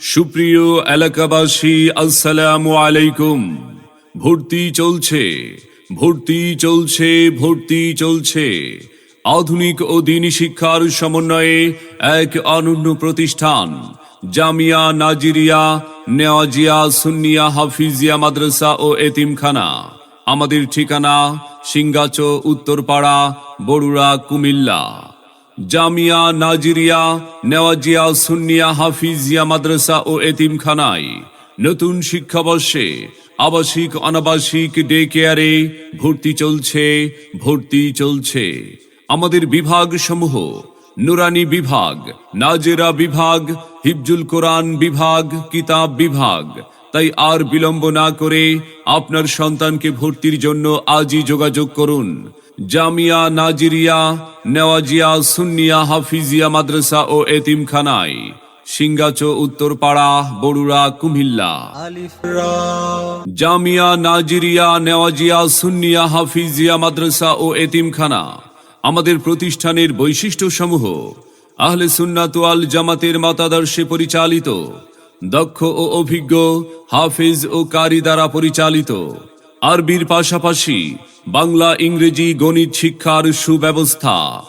সুপ্রিয় এলাকাবাসী, আসসালামু আলাইকুম। ভর্তি চলছে ভর্তি চলছে ভর্তি চলছে। আধুনিক ও দিনী শিক্ষার সমন্বয়ে এক অনন্য প্রতিষ্ঠান, জামিয়া নাজিরিয়া, নেওয়াজিয়া সুন্নিয়া হাফিজিয়া মাদ্রাসা ও এতিমখানা। আমাদের ঠিকানা সিঙ্গাচ উত্তরপাড়া বড়ুড়া কুমিল্লা। জামিয়া, নাজিরিয়া, নেওয়াজিয়া, সুন্নিয়া, হাফিজিয়া, মাদ্রাসা ও এতিমখানায় নতুন শিক্ষাবর্ষে আবাসিক, অনাবাসিক, ডে কেয়ারে ভর্তি চলছে ভর্তি চলছে। আমাদের বিভাগ সমূহ নুরানি বিভাগ, নাজেরা বিভাগ, হিফজুল কোরআন বিভাগ, কিতাব বিভাগ। তাই আর বিলম্ব না করে আপনার সন্তানকে ভর্তির জন্য আজই যোগাযোগ করুন। জামিয়া নাজিরিয়া, নেওয়াজিয়া, সুন্নিয়া, হাফিজিয়া মাদ্রাসা ও এতিমখানায়। সিঙ্গাচ উত্তরপাড়া বড়ুড়া কুমিল্লা। জামিয়া নাজিরিয়া, নেওয়াজিয়া, সুন্নিয়া, হাফিজিয়া মাদ্রাসা ও এতিমখানা আমাদের প্রতিষ্ঠানের বৈশিষ্ট্য সমূহ আহলে সুন্নাতুয়াল জামাতের মতাদর্শে পরিচালিত, দক্ষ ও অভিজ্ঞ, হাফিজ ও কারি দ্বারা পরিচালিত। আরবির পাশাপাশি বাংলা, ইংরেজি, গণিত, শিক্ষার সুব্যবস্থা।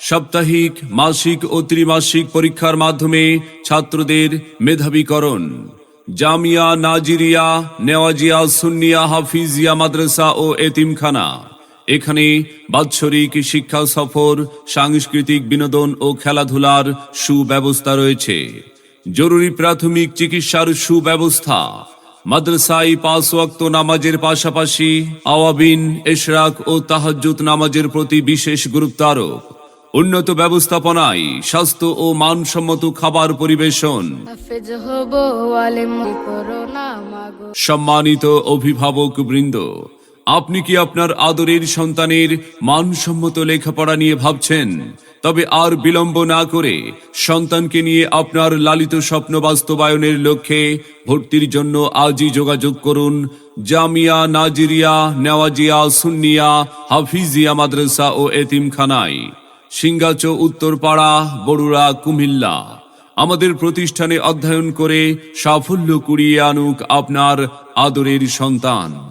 সাপ্তাহিক, মাসিক ও ত্রিমাসিক পরীক্ষার মাধ্যমে ছাত্রদের মেধাবীকরণ। জামিয়া নাজিরিয়া, নেওয়াজিয়া, সুন্নিয়া, হাফিজিয়া, মাদ্রাসা ও এতিমখানা। এখানে বাৎসরিক শিক্ষা সফর, সাংস্কৃতিক বিনোদন ও খেলাধুলার সুব্যবস্থা রয়েছে। জরুরি প্রাথমিক চিকিৎসার সুব্যবস্থা। মাদ্রাসায় পাঁচ ওয়াক্ত নামাজের পাশাপাশি আওয়াবিন এশরাক ও তাহাজুত নামাজের প্রতি বিশেষ গুরুত্ব আরোপ। উন্নত ব্যবস্থাপনায় স্বাস্থ্য ও মানসম্মত খাবার পরিবেশন। সম্মানিত অভিভাবক বৃন্দ আপনি কি আপনার আদরের সন্তানের মানসম্মত লেখাপড়া নিয়ে ভাবছেন? তবে আর বিলম্ব না করে সন্তানকে নিয়ে আপনার লালিত স্বপ্ন বাস্তবায়নের লক্ষ্যে ভর্তির জন্য আজই যোগাযোগ করুন জামিয়া নাজিরিয়া, নেওয়াজিয়া, সুন্নিয়া, হাফিজিয়া মাদ্রাসা ও এতিমখানায়। সিঙ্গাচ উত্তরপাড়া বড়ুড়া কুমিল্লা। আমাদের প্রতিষ্ঠানে অধ্যয়ন করে সাফল্য কুড়িয়ে আনুক আপনার আদরের সন্তান।